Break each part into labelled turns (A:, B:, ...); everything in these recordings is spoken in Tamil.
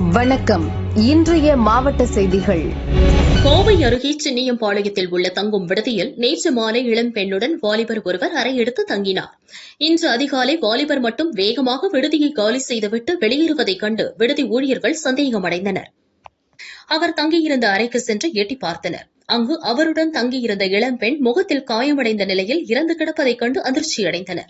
A: வணக்கம். இன்றைய மாவட்ட செய்திகள்.
B: கோவை அருகே சின்னியம்பாளையத்தில் உள்ள தங்கும் விடுதியில் நேற்று மாலை இளம் பெண்ணுடன் வாலிபர் ஒருவர் அறையெடுத்து தங்கினார். இன்று அதிகாலை வாலிபர் மட்டும் வேகமாக விடுதியை காலி செய்துவிட்டு வெளியேறுவதைக் கண்டு விடுதி ஊழியர்கள் சந்தேகமடைந்தனர். அவர் தங்கியிருந்த அறைக்கு சென்று எட்டி பார்த்தனர். அங்கு அவருடன் தங்கியிருந்த இளம்பெண் முகத்தில் காயமடைந்த நிலையில் இறந்து கிடப்பதைக் கண்டு அதிர்ச்சியடைந்தனர்.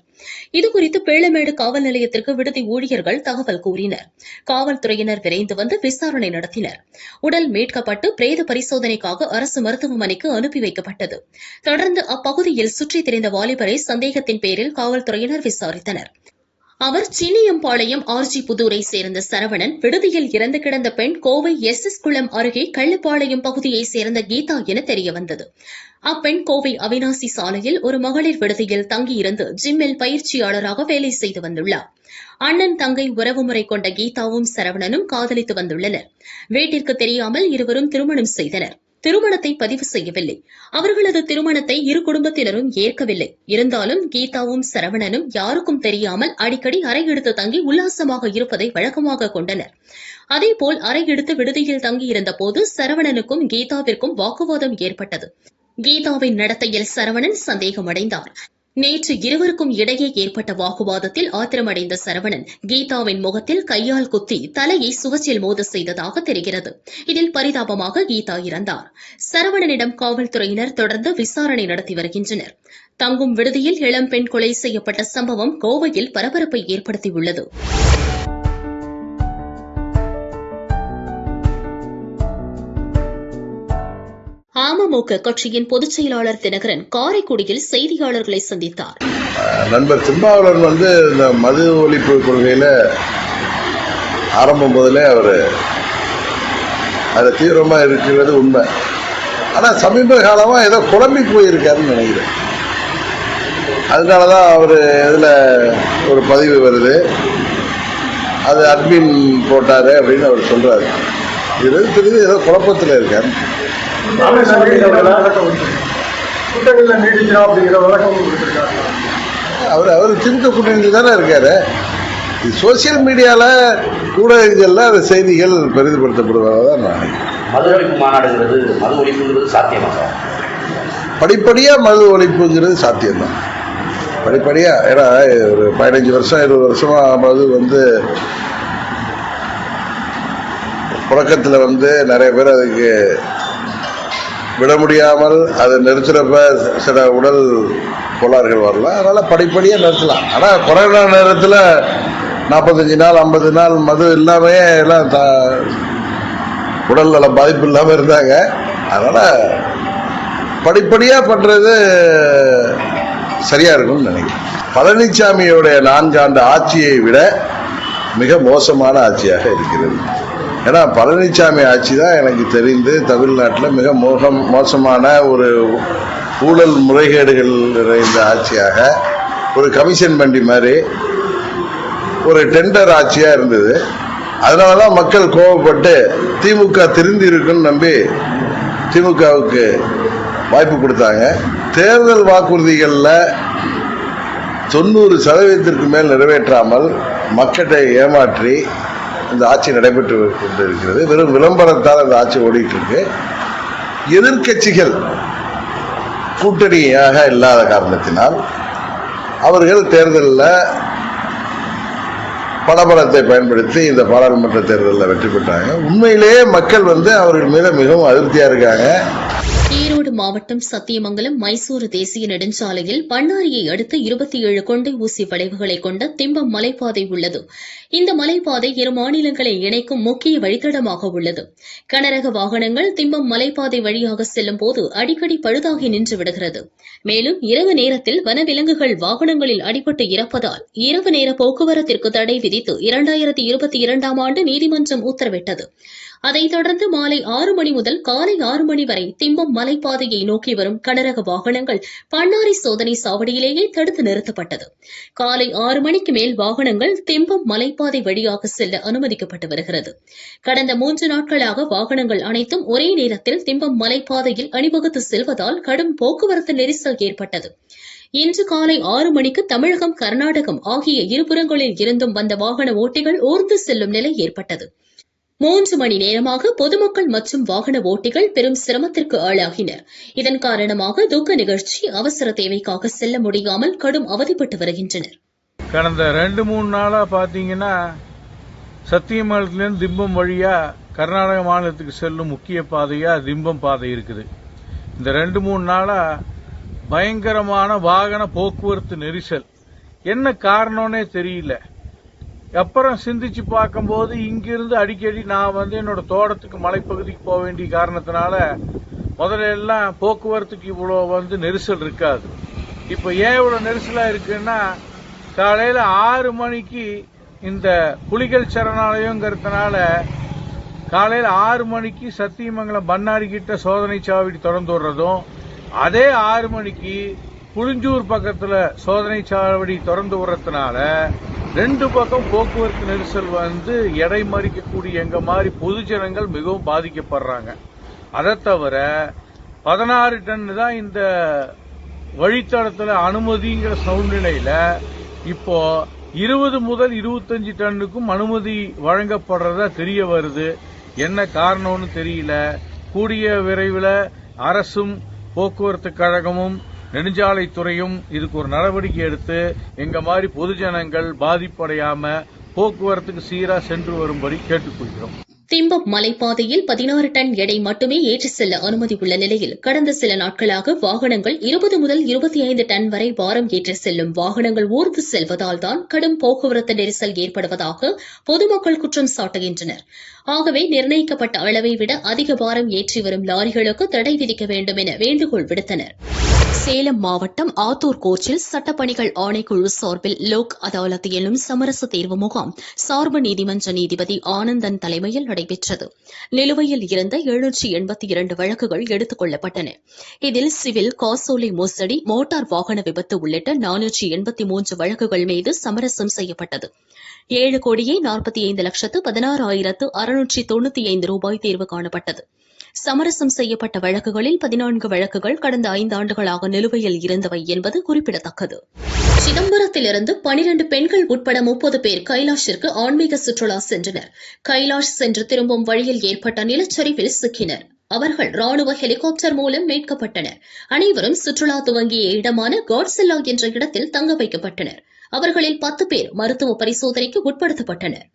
B: இதுகுறித்து பேளமேடு காவல் நிலையத்திற்கு விடுதி ஊழியர்கள் தகவல் கூறினர். காவல்துறையினர் விரைந்து வந்து விசாரணை நடத்தினர். உடல் மீட்கப்பட்டு பிரேத பரிசோதனைக்காக அரசு மருத்துவமனைக்கு அனுப்பி வைக்கப்பட்டது. தொடர்ந்து அப்பகுதியில் சுற்றித் திரிந்த வாலிபரை சந்தேகத்தின் பேரில் காவல்துறையினர் விசாரித்தனர். அவர் சின்னியம்பாளையம் ஆர்ஜி புதூரை சேர்ந்த சரவணன் விடுதியில் இறந்து கிடந்த பெண் கோவை எஸ் எஸ் குளம் அருகே கள்ளப்பாளையம் பகுதியை சேர்ந்த கீதா என தெரியவந்தது. அப்பெண் கோவை அவினாசி சாலையில் ஒரு மகளிர் விடுதியில் தங்கியிருந்து ஜிம்மில் பயிற்சியாளராக வேலை செய்து வந்துள்ளார். அண்ணன் தங்கை உறவுமுறை கொண்ட கீதாவும் சரவணனும் காதலித்து வந்துள்ளனர். வீட்டிற்கு தெரியாமல் இருவரும் திருமணம் செய்தனர். திருமணத்தை பதிவு செய்யவில்லை. அவர்களது திருமணத்தை இரு குடும்பத்தினரும் ஏற்கவில்லை. இருந்தாலும் கீதாவும் சரவணனும் யாருக்கும் தெரியாமல் அடிக்கடி அறை எடுத்து தங்கி உல்லாசமாக இருப்பதை வழக்கமாக கொண்டனர். அதேபோல் அறை எடுத்து விடுதியில் தங்கியிருந்த போது சரவணனுக்கும் கீதாவிற்கும் வாக்குவாதம் ஏற்பட்டது. கீதாவின் நடத்தையில் சரவணன் சந்தேகமடைந்தார் நேற்று இருவருக்கும் இடையே ஏற்பட்ட வாக்குவாதத்தில் ஆத்திரமடைந்த சரவணன் கீதாவின் முகத்தில் கையால் குத்தி தலையை சுகசியல் மோத செய்ததாக தெரிகிறது. இதில் பரிதாபமாக கீதா இறந்தார். சரவணனிடம் காவல்துறையினர் தொடர்ந்து விசாரணை நடத்தி வருகின்றனர். தங்கும் விடுதியில் இளம்பெண் கொலை செய்யப்பட்ட சம்பவம் கோவையில் பரபரப்பை ஏற்படுத்தியுள்ளது. அமமுக கட்சியின் பொதுச் செயலாளர் தினகரன் காரைக்குடியில் செய்தியாளர்களை சந்தித்தார்.
C: நண்பர் திருமாவளவன் வந்து இந்த மது ஒழிப்பு கொள்கையில் ஆரம்பம் முதலே அவர். அது தீவிரமாக இருக்கிறது உண்மை. ஆனால் சமீப காலமாக ஏதோ குழம்பி போயிருக்காருன்னு நினைக்கிறேன். அதனால தான் அவர் இதில் ஒரு பதிவு வருது. அது அட்மின் போட்டார் அப்படின்னு அவர் சொல்கிறார் இது தெரியுது ஏதோ குழப்பத்தில் இருக்கார்.
D: கூட்டங்களில் நீடிக்கிறோம் அப்படிங்கிற கொடுத்துருக்காங்க
C: அவர் அவர் திமுக கூட்டணியில் தானே இருக்காரு. சோசியல் மீடியாவில் ஊடகங்களில் அந்த செய்திகள் பெரிதுபடுத்தப்படுவதாக தான் நான்.
E: மது ஒழிப்பு மாநாடுங்கிறது மது ஒழிப்புங்கிறது சாத்தியமா சார்?
C: படிப்படியாக மது ஒழிப்புங்கிறது சாத்தியம்தான். படிப்படியாக ஏன்னா ஒரு பதினஞ்சு வருஷம் இருபது வருஷமாக மது வந்து புழக்கத்தில் வந்து நிறைய பேர் அதுக்கு விட முடியாமல் அதை நிறுத்துறப்ப சில உடல் கோளாறுகள் வரலாம் அதனால் படிப்படியாக நிறுத்தலாம். ஆனால் கொரோனா நேரத்தில் நாற்பத்தஞ்சு நாள் ஐம்பது நாள் மது இல்லாமே எல்லாம் த உடல் நல பாதிப்பு இல்லாமல் இருந்தாங்க. அதனால் படிப்படியாக பண்ணுறது சரியாக இருக்கும்னு நினைக்கிறேன். பழனிசாமியோடைய நான்காண்டு ஆட்சியை விட மிக மோசமான ஆட்சியாக இருக்கிறது. ஏன்னா பழனிசாமி ஆட்சி தான் எனக்கு தெரிந்து தமிழ்நாட்டில் மிக மோகம் மோசமான ஒரு ஊழல் முறைகேடுகள் நிறைந்த ஆட்சியாக. ஒரு கமிஷன் பண்டி மாதிரி ஒரு டெண்டர் ஆட்சியாக இருந்தது. அதனால தான் மக்கள் கோவப்பட்டு திமுக திருந்தி இருக்குன்னு நம்பி திமுகவுக்கு வாய்ப்பு கொடுத்தாங்க. தேர்தல் வாக்குறுதிகளில் தொண்ணூறு சதவீதத்திற்கு மேல் நிறைவேற்றாமல் மக்களை ஏமாற்றி இந்த ஆட்சி நடைபெற்று கொண்டிருக்கிறது. வெறும் விளம்பரத்தால் அந்த ஆட்சி ஓடிட்டு இருக்கு எதிர்க்கட்சிகள் கூட்டணியாக இல்லாத காரணத்தினால் அவர்கள் தேர்தலில் பணபலத்தை பயன்படுத்தி இந்த பாராளுமன்ற தேர்தலில் வெற்றி பெற்றாங்க. உண்மையிலேயே மக்கள் வந்து அவர்கள் மீது மிகவும் அதிருப்தியாக இருக்காங்க.
B: ஈரோடு மாவட்டம் சத்தியமங்கலம் மைசூரு தேசிய நெடுஞ்சாலையில் பண்ணாரியை அடுத்து இருபத்தி ஏழு கொண்டை ஊசி வளைவுகளை கொண்ட திம்பம் மலைப்பாதை உள்ளது. இந்த மலைப்பாதை இரு மாநிலங்களை இணைக்கும் முக்கிய வழித்தடமாக உள்ளது. கனரக வாகனங்கள் திம்பம் மலைப்பாதை வழியாக செல்லும் போது அடிக்கடி பழுதாகி நின்று விடுகிறது. மேலும் இரவு நேரத்தில் வனவிலங்குகள் வாகனங்களில் அடிபட்டு இறப்பதால் இரவு நேர போக்குவரத்திற்கு தடை விதித்து இரண்டாயிரத்தி இருபத்தி இரண்டாம் ஆண்டு நீதிமன்றம் உத்தரவிட்டது. அதைத் தொடர்ந்து மாலை ஆறு மணி முதல் காலை ஆறு மணி வரை திம்பம் மலைப்பாதையை நோக்கி வரும் கனரக வாகனங்கள் பண்ணாரி சோதனை சாவடியிலேயே தடுத்து நிறுத்தப்பட்டது. காலை ஆறு மணிக்கு மேல் வாகனங்கள் திம்பம் மலைப்பாதை வழியாக செல்ல அனுமதிக்கப்பட்டு வருகிறது. கடந்த மூன்று நாட்களாக வாகனங்கள் அனைத்தும் ஒரே நேரத்தில் திம்பம் மலைப்பாதையில் அணிவகுத்து செல்வதால் கடும் போக்குவரத்து நெரிசல் ஏற்பட்டது. இன்று காலை ஆறு மணிக்கு தமிழகம் கர்நாடகம் ஆகிய இருபுறங்களில் இருந்தும் வந்த வாகன ஓட்டிகள் ஊர்ந்து செல்லும் நிலை ஏற்பட்டது. மூன்று மணி நேரமாக பொதுமக்கள் மற்றும் வாகன ஓட்டிகள் பெரும் சிரமத்திற்கு ஆளாகினர். இதன் காரணமாக துக்க நிகழ்ச்சி அவசர தேவைக்காக செல்ல முடியாமல் கடும் அவதிப்பட்டு வருகின்றனர்.
F: கடந்த ரெண்டு மூணு நாளா பாத்தீங்கன்னா சத்தியமங்கலத்திலிருந்து திம்பம் வழியா கர்நாடக மாநிலத்துக்கு செல்லும் முக்கிய பாதையா திம்பம் பாதை இருக்குது. இந்த ரெண்டு மூணு நாளா பயங்கரமான வாகன போக்குவரத்து நெரிசல். என்ன காரணம்னே தெரியல. அப்புறம் சிந்திச்சு பார்க்கும்போது இங்கிருந்து அடிக்கடி நான் வந்து என்னோட தோட்டத்துக்கு மலைப்பகுதிக்கு போக வேண்டிய காரணத்தினால முதல்ல எல்லாம் போக்குவரத்துக்கு இவ்வளோ வந்து நெரிசல் இருக்காது. இப்போ ஏன் இவ்வளோ நெரிசலாக இருக்குன்னா காலையில் ஆறு மணிக்கு இந்த புலிகள் சரணாலயங்கிறதுனால காலையில் ஆறு மணிக்கு சத்தியமங்கலம் பண்ணாரி கிட்ட சோதனை சாவடி திறந்து விடுறதும் அதே ஆறு மணிக்கு புளிஞ்சூர் பக்கத்தில் சோதனை சாவடி திறந்து விடுறதுனால ரெண்டு பக்கம் போக்குவரத்து நெரிசல் வந்து எடை மறிக்கக்கூடிய எங்க மாதிரி பொதுஜனங்கள் மிகவும் பாதிக்கப்படுறாங்க. அதை தவிர பதினாறு டன் தான் இந்த வழித்தடத்தில் அனுமதிங்கிற சூழ்நிலையில இப்போ இருபது முதல் இருபத்தஞ்சு டன்னுக்கும் அனுமதி வழங்கப்படுறதா தெரிய வருது. என்ன காரணம்னு தெரியல. கூடிய விரைவில் அரசும் போக்குவரத்து கழகமும் நெடுஞ்சாலைத்துறையும் இதுக்கு ஒரு நடவடிக்கை எடுத்து எங்க மாதிரி பொதுஜனங்கள் பாதிப்படையாம போக்குவரத்துக்கு சீரா சென்று வரும்படி கேட்டுக்கொள்கிறோம்.
B: திம்பம் மலைப்பாதையில் பதினாறு டன் எடை மட்டுமே ஏற்றி செல்ல அனுமதி உள்ள நிலையில் கடந்த சில நாட்களாக வாகனங்கள் இருபது முதல் இருபத்தி ஐந்து டன் வரை பாரம் ஏற்றி செல்லும் வாகனங்கள் ஊர்ந்து செல்வதால் தான் கடும் போக்குவரத்து நெரிசல் ஏற்படுவதாக பொதுமக்கள் குற்றம் சாட்டுகின்றனர். ஆகவே நிர்ணயிக்கப்பட்ட அளவை விட அதிக பாரம் ஏற்றி வரும் லாரிகளுக்கு தடை விதிக்க வேண்டும் என வேண்டுகோள் விடுத்தனர். சேலம் மாவட்டம் ஆத்தூர் கோச்சில் சட்டப்பணிகள் ஆணைக்குழு சார்பில் லோக் அதாலத் என்னும் சமரச தேர்வு முகாம் சார்பு நீதிமன்ற நீதிபதி ஆனந்தன் தலைமையில் நடைபெற்றது. நிலுவையில் இருந்த எழுநூற்றி எண்பத்தி இரண்டு வழக்குகள் எடுத்துக் கொள்ளப்பட்டன. இதில் சிவில் காசோலை மோசடி மோட்டார் வாகன விபத்து உள்ளிட்ட நானூற்றி எண்பத்தி மூன்று வழக்குகள் மீது சமரசம் செய்யப்பட்டது. ஏழு கோடியே நாற்பத்தி ஐந்து லட்சத்து பதினாறு ஆயிரத்து அறுநூற்றி தொண்ணூத்தி ஐந்து ரூபாய் தேர்வு காணப்பட்டது. சமரசம் செய்யப்பட்ட வழக்குகளில் பதினான்கு வழக்குகள் கடந்த ஐந்தாண்டுகளாக நிலுவையில் இருந்தவை என்பது குறிப்பிடத்தக்கது. சிதம்பரத்திலிருந்து பனிரண்டு பெண்கள் உட்பட முப்பது பேர் கைலாஷிற்கு ஆன்மீக சுற்றுலா சென்றனர். கைலாஷ் சென்று திரும்பும் வழியில் ஏற்பட்ட நிலச்சரிவில் சிக்கினர். அவர்கள் ராணுவ ஹெலிகாப்டர் மூலம் மீட்கப்பட்டனர். அனைவரும் சுற்றுலா துவங்கிய இடமான காட்ஸில்லா என்ற இடத்தில் தங்க வைக்கப்பட்டனர். அவர்களில் பத்து பேர் மருத்துவ பரிசோதனைக்கு உட்படுத்தப்பட்டனர்.